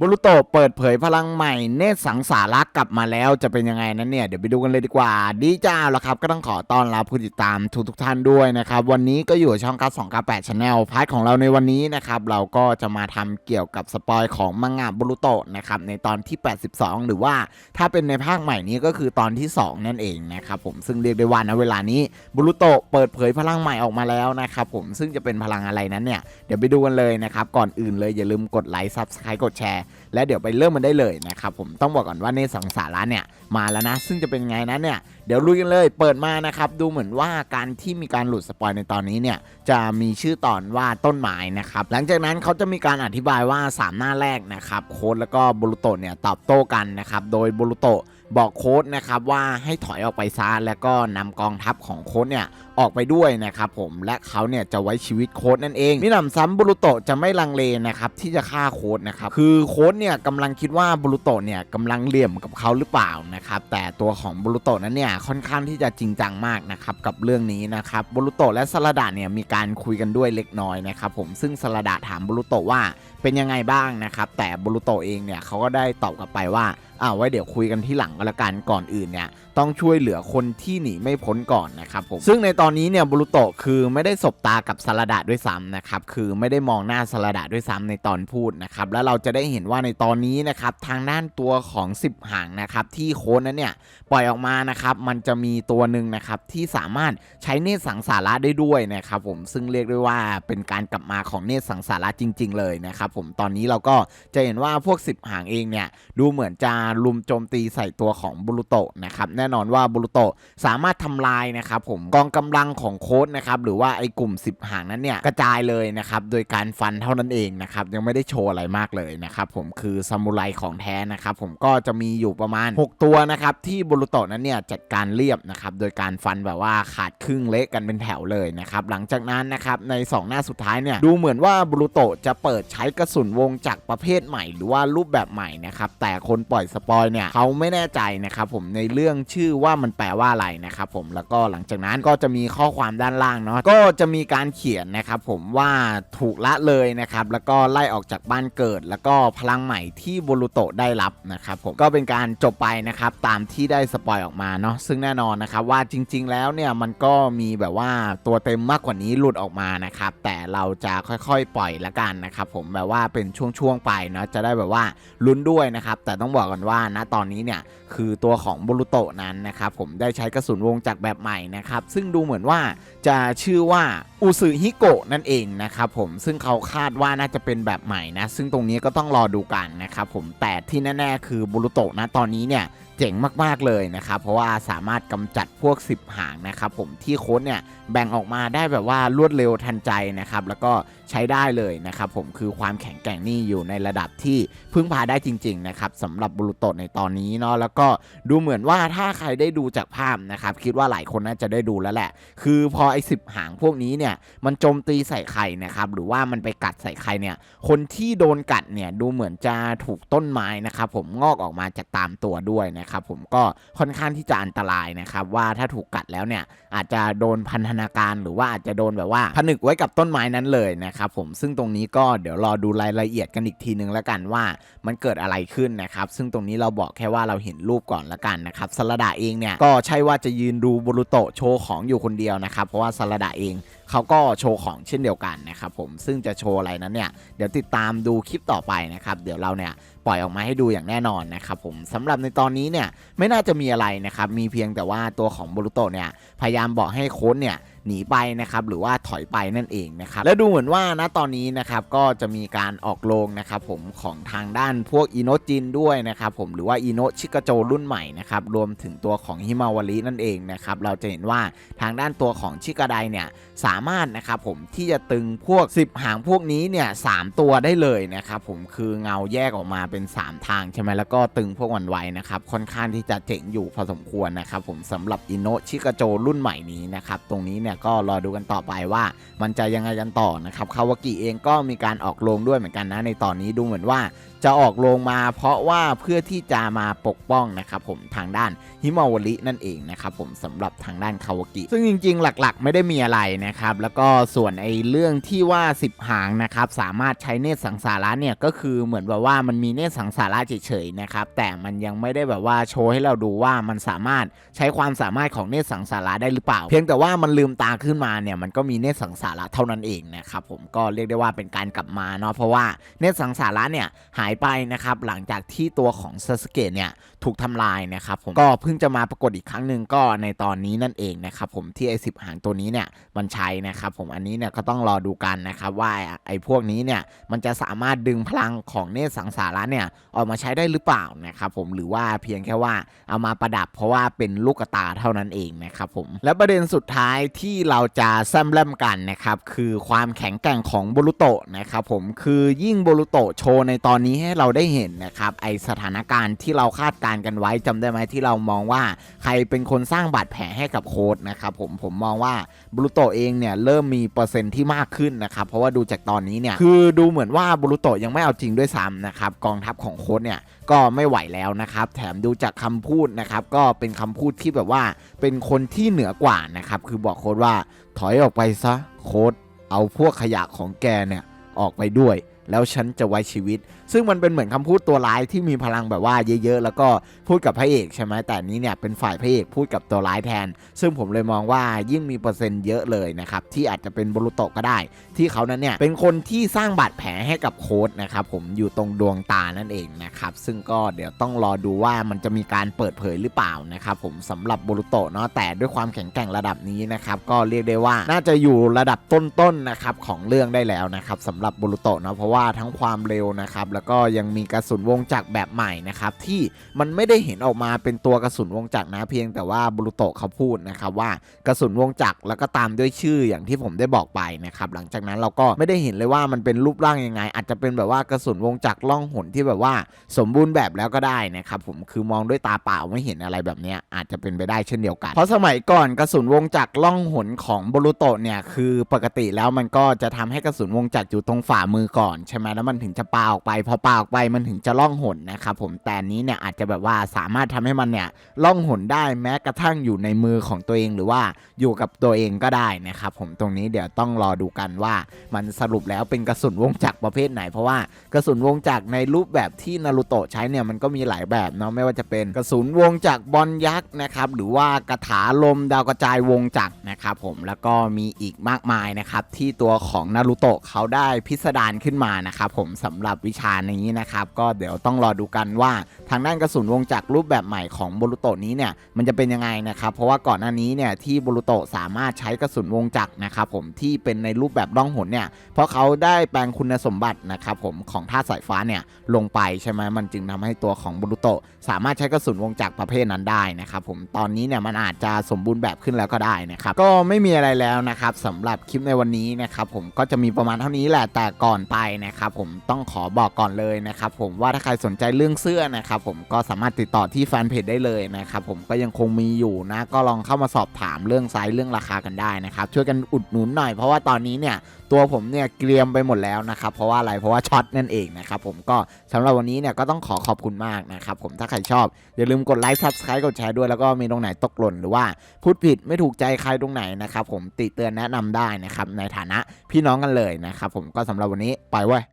บรุโตเปิดเผยพลังใหม่เนตสังสารักกลับมาแล้วจะเป็นยังไงนั้นเนี่ย เดี๋ยวไปดูกันเลยดีกว่า ดีจ้าแล้วครับ ก็ต้องขอต้อนรับผู้ติดตามทุกทุกท่านด้วยนะครับ วันนี้ก็อยู่ช่องกัสสองกแปดชาแนลพาร์ทของเราในวันนี้นะครับ เราก็จะมาทำเกี่ยวกับสปอยของมังงะบรุโตนะครับในตอนที่ 82 หรือว่าถ้าเป็นในภาคใหม่นี้ก็คือตอนที่ 2 นั่นเองนะครับผมซึ่งเรียกได้ว่าณเวลานี้บรุโตเปิดเผยพลังใหม่ออกมาแล้วนะครับผมซึ่งจะเป็นพลังอะไรนั้นเนี่ยเดี๋ยวไปดูกันเลยนะครับก่อนอื่นเลยอย่าลืมกดไลค์ซับสไครต์กดแชร์และเดี๋ยวไปเริ่มมันได้เลยนะครับผมต้องบอกก่อนว่าในสองสาระเนี่ยมาแล้วนะ ซึ่งจะเป็นไงนั้นเนี่ยเดี๋ยวลุยกันเลยเปิดมานะครับดูเหมือนว่าการที่มีการหลุดสปอยในตอนนี้เนี่ยจะมีชื่อตอนว่าต้นไม้นะครับหลังจากนั้นเขาจะมีการอธิบายว่า 3 หน้าแรกนะครับโค้ดแล้วก็บุรุโตะเนี่ยตอบโต้กันนะครับโดยบุรุโตะ บอกโค้ดนะครับว่าให้ถอยออกไปซะแล้วก็นำกองทัพของโค้ดเนี่ยออกไปด้วยนะครับผมและเขาเนี่ยจะไว้ชีวิตโค้ดนั่นเองมิหนำซ้ำบุรุโตจะไม่ลังเลนะครับที่จะฆ่าโค้ดนะครับคือโค้ดเนี่ยกำลังคิดว่าบุรุโตเนี่ยกำลังเหลี่ยมกับเขาหรือเปล่านะครับแต่ตัวของบุรุโตนั้นเนี่ยค่อนข้างที่จะจริงจังมากนะครับกับเรื่องนี้นะครับบุรุโตและสลาดาเนี่ยมีการคุยกันด้วยเล็กน้อยนะครับผมซึ่งสลาดาถามบุรุโตว่าเป็นยังไงบ้างนะครับแต่บุรุโตเองเนี่ยเขาก็ได้ตอบกลับไปว่า อ้าไว้เดี๋ยวคุยกันที่หลังก็แล้วกันก่อนอื่นเนี่ยต้องช่วยเหลือคนที่หนีไม่พ้นก่อนนะครับผมซึ่งในตอนนี้เนี่ยบุรุโตะคือไม่ได้สบตากับสลดาด้วยซ้ำนะครับคือไม่ได้มองหน้าสลดาด้วยซ้ำในตอนพูดนะครับแล้วเราจะได้เห็นว่าในตอนนี้นะครับทางด้านตัวของ 10 หางนะครับที่โค้ดนั้นเนี่ยปล่อยออกมานะครับมันจะมีตัวหนึ่งนะครับที่สามารถใช้เนตสังสาระได้ด้วยนะครับผมซึ่งเรียกได้ว่าเป็นการกลับมาของเนตสังสาระจริง ๆ เลยนะครับผมตอนนี้เราก็จะเห็นว่าพวก 10 หางเองเนี่ยดูเหมือนจะลุมโจมตีใส่ตัวของบุรุโตะนะครับแน่นอนว่าบุรุโตะสามารถทำลายนะครับผมกองกำลังของโค้ดนะครับหรือว่าไอ้กลุ่ม 10 หางนั้นเนี่ยกระจายเลยนะครับโดยการฟันเท่านั้นเองนะครับยังไม่ได้โชว์อะไรมากเลยนะครับผมคือซามูไรของแท้นะครับผมก็จะมีอยู่ประมาณ 6 ตัวนะครับที่บุรุโตะนั้นเนี่ยจัดการเรียบนะครับโดยการฟันแบบว่าขาดครึ่งเละกันเป็นแถวเลยนะครับหลังจากนั้นนะครับใน 2 หน้าสุดท้ายเนี่ยดูเหมือนว่าบุรุโตะจะเปิดใช้กระสุนวงจักประเภทใหม่ หรือว่ารูปแบบใหม่นะครับแต่คนปล่อยสปอยเนี่ยเขาไม่แน่ใจนะครับผมในเรื่องชื่อว่ามันแปลว่าอะไรนะครับผมแล้วก็หลังจากนั้นก็จะมีข้อความด้านล่างเนาะก็จะมีการเขียนนะครับผมว่าถูกละเลยนะครับแล้วก็ไล่ออกจากบ้านเกิด แล้วก็พลังใหม่ที่บุรุโตได้รับนะครับผมก็เป็นการจบไปนะครับตามที่ได้สปอยออกมาเนาะซึ่งแน่นอนนะครับว่าจริง ๆ แล้วเนี่ยมันก็มีแบบว่าตัวเต็มมากกว่านี้หลุดออกมานะครับแต่เราจะค่อยๆ ปล่อยละกันนะครับผมแบบว่าเป็นช่วงๆไปเนาะจะได้แบบว่าลุ้นด้วยนะครับแต่ต้องบอกกันว่าณตอนนี้เนี่ยคือตัวของบรุโตะนั้นนะครับผมได้ใช้กระสุนวงจักรแบบใหม่นะครับซึ่งดูเหมือนว่าจะชื่อว่าอุสึฮิโกะนั่นเองนะครับผมซึ่งเขาคาดว่าน่าจะเป็นแบบใหม่นะซึ่งตรงนี้ก็ต้องรอดูกันนะครับผมแต่ที่แน่ๆคือบรุโตะนะตอนนี้เนี่ยเจ๋งมากๆเลยนะครับเพราะว่าสามารถกำจัดพวก 10 หางนะครับผมที่โค้ดเนี่ยแบ่งออกมาได้แบบว่ารวดเร็วทันใจนะครับแล้วก็ ใช้ได้เลยนะครับผมคือความแข็งแกร่งนี่อยู่ในระดับที่พึ่งพาได้จริง ๆ นะครับสำหรับบุรุโตในตอนนี้เนาะแล้วก็ดูเหมือนว่าถ้าใครได้ดูจากภาพนะครับ คิดว่าหลายคนน่าจะได้ดูแล้วแหละ คือพอไอ้สิบหางพวกนี้เนี่ยมันโจมตีใส่ใครนะครับหรือว่ามันไปกัดใส่ใครเนี่ยคนที่โดนกัดเนี่ยดูเหมือนจะถูกต้นไม้นะครับผมงอกออกมาจากตามตัวด้วยนะครับผมก็ค่อนข้างที่จะอันตรายนะครับว่าถ้าถูกกัดแล้วเนี่ยอาจจะโดนพันธนาการหรือว่าอาจจะโดนแบบว่าผนึกไว้กับต้นไม้นั้นเลยนะนะครับผมซึ่งตรงนี้ก็เดี๋ยวรอดูรายละเอียดกันอีกทีนึงแล้วกันว่ามันเกิดอะไรขึ้นนะครับ ซึ่งตรงนี้เราบอกแค่ว่าเราเห็นรูปก่อนละกันนะครับสลดาเองเนี่ยก็ใช่ว่าจะยืนดูบรุโตะโชว์ของอยู่คนเดียวนะครับ เพราะว่าสลดาเองเขาก็โชว์ของเช่นเดียวกันนะครับผมซึ่งจะโชว์อะไรนั้นเนี่ยเดี๋ยวติดตามดูคลิปต่อไปนะครับ เดี๋ยวเราเนี่ยปล่อยออกมาให้ดูอย่างแน่นอนนะครับผมสำหรับในตอนนี้เนี่ยไม่น่าจะมีอะไรนะครับมีเพียงแต่ว่าตัวของบรุโตะเนี่ยพยายามบอกให้โค้ดเนี่ย หนีไปนะครับหรือว่าถอยไปนั่นเองนะครับและดูเหมือนว่าณตอนนี้นะครับก็จะมีการออกโรงนะครับผมของทางด้านพวกอิโนจินด้วยนะครับผมหรือว่าอิโนชิกาโจรุ่นใหม่นะครับรวมถึงตัวของฮิมาวารินั่นเองนะครับเราจะเห็นว่าทางด้านตัวของชิกาไดเนี่ยสามารถนะครับผมที่จะตึงพวก 10 หางพวกนี้เนี่ยสามตัวได้เลยนะครับผมคือเงาแยกออกมาเป็น 3 ทางใช่ไหมแล้วก็ตึงพวกวันไว้นะครับค่อนข้างที่จะเจ๋งอยู่พอสมควรนะครับผมสำหรับอิโนชิกาโจรุ่นใหม่นี้นะครับตรงนี้เนี่ยก็รอดูกันต่อไปว่า มันจะยังไงกันต่อนะครับคาวากิเองก็มีการออกโรงด้วยเหมือนกันนะ ในตอนนี้ดูเหมือนว่าจะออกโรงมาเพราะว่าเพื่อที่จะมาปกป้องนะครับผมทางด้านฮิมาวรินั่นเองนะครับผมสำหรับทางด้านคาวากิ ซึ่งจริงๆ หลักๆ ไม่ได้มีอะไรนะครับ แล้วก็ส่วนไอ้เรื่องที่ว่า 10 หางนะครับสามารถใช้เนตรสังสาระเนี่ยก็คือเหมือนแบบว่ามันมีเนตรสังสาระเฉยๆนะครับแต่มันยังไม่ได้แบบว่าโชว์ให้เราดูว่ามันสามารถใช้ความสามารถของเนตรสังสาระได้หรือเปล่า เพียงแต่ว่ามันลืมตาขึ้นมาเนี่ยมันก็มีเนตสังสาระเท่านั้นเองนะครับผมก็เรียกได้ว่าเป็นการกลับมาเนาะเพราะว่าเนตสังสาระเนี่ยหายไปนะครับหลังจากที่ตัวของซาสเกะเนี่ยถูกทำลายนะครับผมก็เพิ่งจะมาปรากฏอีกครั้งหนึ่งก็ในตอนนี้นั่นเองนะครับผมที่ไอสิบหางตัวนี้เนี่ยมันใช้นะครับผมอันนี้เนี่ยก็ต้องรอดูกันนะครับว่าไอพวกนี้เนี่ยมันจะสามารถดึงพลังของเนตสังสาระเนี่ยออกมาใช้ได้หรือเปล่านะครับผมหรือว่าเพียงแค่ว่าเอามาประดับเพราะว่าเป็นลูกตาเท่านั้นเองนะครับผมและประเด็นสุดท้ายที่ที่เราจะแซมแลมกันนะครับคือความแข็งแกร่งของโบรุโตะนะครับผมคือยิ่งโบรุโตะโชว์ในตอนนี้ให้เราได้เห็นนะครับไอสถานการณ์ที่เราคาดการณ์กันไว้จำได้ไหมที่เรามองว่าใครเป็นคนสร้างบาดแผลให้กับโค้ดนะครับผมผมมองว่าบรูโตเองเนี่ยเริ่มมีเปอร์เซ็นต์ที่มากขึ้นนะครับเพราะว่าดูจากตอนนี้เนี่ยคือดูเหมือนว่าบรูโตยังไม่เอาจริงด้วยซ้ำนะครับกองทัพของโค้ดเนี่ยก็ไม่ไหวแล้วนะครับแถมดูจากคำพูดนะครับก็เป็นคำพูดที่แบบว่าเป็นคนที่เหนือกว่านะครับคือบอกโค้ดว่าถอยออกไปซะโค้ดเอาพวกขยะของแกเนี่ยออกไปด้วย แล้วฉันจะไว้ชีวิต ซึ่งมันเป็นเหมือนคำพูดตัวร้ายที่มีพลังแบบว่าเยอะๆ แล้วก็พูดกับพระเอกใช่ไหมแต่นี้เนี่ยเป็นฝ่ายพระเอกพูดกับตัวร้ายแทน ซึ่งผมเลยมองว่ายิ่งมีเปอร์เซ็นต์เยอะเลยนะครับที่อาจจะเป็นบรุโตก็ได้ ที่เขานั้นเนี่ยเป็นคนที่สร้างบาดแผลให้กับโค้ดนะครับผมอยู่ตรงดวงตานั่นเองนะครับซึ่งก็เดี๋ยวต้องรอดูว่ามันจะมีการเปิดเผยหรือเปล่านะครับผมสำหรับบรุโตเนาะแต่ด้วยความแข็งแกร่งระดับนี้นะครับก็เรียกได้ว่าน่าจะอยู่ระดับต้นๆนะครับของเรื่องได้แล้วนะครับสำหรับบรุโตเนาะเพราะว่าทั้งความเร็วนะครับ แล้วก็ยังมีกระสุนวงจักรแบบใหม่นะครับ ที่มันไม่ได้เห็นออกมาเป็นตัวกระสุนวงจักรนะเพียงแต่ว่าบรุโตเขาพูดนะครับว่ากระสุนวงจักรแล้วก็ตามด้วยชื่ออย่างที่ผมได้บอกไปนะครับหลังจากนั้นเราก็ไม่ได้เห็นเลยว่ามันเป็นรูปร่างยังไง อาจจะเป็นแบบว่ากระสุนวงจักรล่องหนที่แบบว่าสมบูรณ์แบบแล้วก็ได้นะครับผมคือมองด้วยตาเปล่าไม่เห็นอะไรแบบนี้อาจจะเป็นไปได้เช่นเดียวกัน เพราะสมัยก่อนกระสุนวงจักรล่องหนของบรุโตเนี่ยคือปกติแล้วมันก็จะทำให้กระสุนวงจักรอยู่ตรงฝ่ามือก่อนใช่ไหมแล้วมันถึงจะปาออกไป พอปาออกไปมันถึงจะล่องหนนะครับผมแต่นนี้เนี่ยอาจจะแบบว่าสามารถทำให้มันเนี่ยล่องหนได้แม้กระทั่งอยู่ในมือของตัวเองหรือว่าอยู่กับตัวเองก็ได้นะครับผมตรงนี้เดี๋ยวต้องรอดูกันว่า มันสรุปแล้วเป็นกระสุนวงจักรประเภทไหน เพราะว่ากระสุนวงจักรในรูปแบบที่นารูโตะใช้เนี่ยมันก็มีหลายแบบเนาะไม่ว่าจะเป็นกระสุนวงจักรบอลยักษ์นะครับหรือว่ากระถาลมดาวกระจายวงจักรนะครับผมแล้วก็มีอีกมากมายนะครับที่ตัวของนารูโตะเขาได้พิสดารขึ้นมานะครับผมสำหรับวิชานี้นะครับก็เดี๋ยวต้องรอดูกันว่าทางด้านกระสุนวงจักรรูปแบบใหม่ของโบรุโตนี้เนี่ยมันจะเป็นยังไงนะครับเพราะว่าก่อนหน้านี้เนี่ยที่โบรุโตสามารถใช้กระสุนวงจักรนะครับผมที่เป็นในรูปแบบล่องหนเนี่ยเพราะเขาได้แปลงคุณสมบัตินะครับผมของธาตุสายฟ้าเนี่ยลงไปใช่ไหมมันจึงทำให้ตัวของโบรุโตสามารถใช้กระสุนวงจักรประเภทนั้นได้นะครับผมตอนนี้เนี่ยมันอาจจะสมบูรณ์แบบขึ้นแล้วก็ได้นะครับก็ไม่มีอะไรแล้วนะครับสำหรับคลิปในวันนี้นะครับผมก็จะมีประมาณเท่านี้แหละแต่ก่อนไปนะครับผมต้องขอบอกก่อนเลยนะครับผมว่าถ้าใครสนใจเรื่องเสื้อนะครับผมก็สามารถติดต่อที่แฟนเพจได้เลยนะครับผมก็ยังคงมีอยู่นะก็ลองเข้ามาสอบถามเรื่องไซส์เรื่องราคากันได้นะครับช่วยกันอุดหนุนหน่อยเพราะว่าตอนนี้เนี่ยตัวผมเนี่ยเกรียมไปหมดแล้วนะครับเพราะว่าอะไรเพราะว่าช็อตนั่นเองนะครับผมก็สำหรับวันนี้เนี่ยก็ต้องขอขอบคุณมากนะครับผมถ้าใครชอบอย่าลืมกดไลค์ซับสไครต์กดแชร์ด้วยแล้วก็มีตรงไหนตกหล่นหรือว่าพูดผิดไม่ถูกใจใครตรงไหนนะครับผมติเตือนแนะนำได้นะครับในฐานะพี่น้องกันเลยนะครับผมก็สำหรับวันนี้ป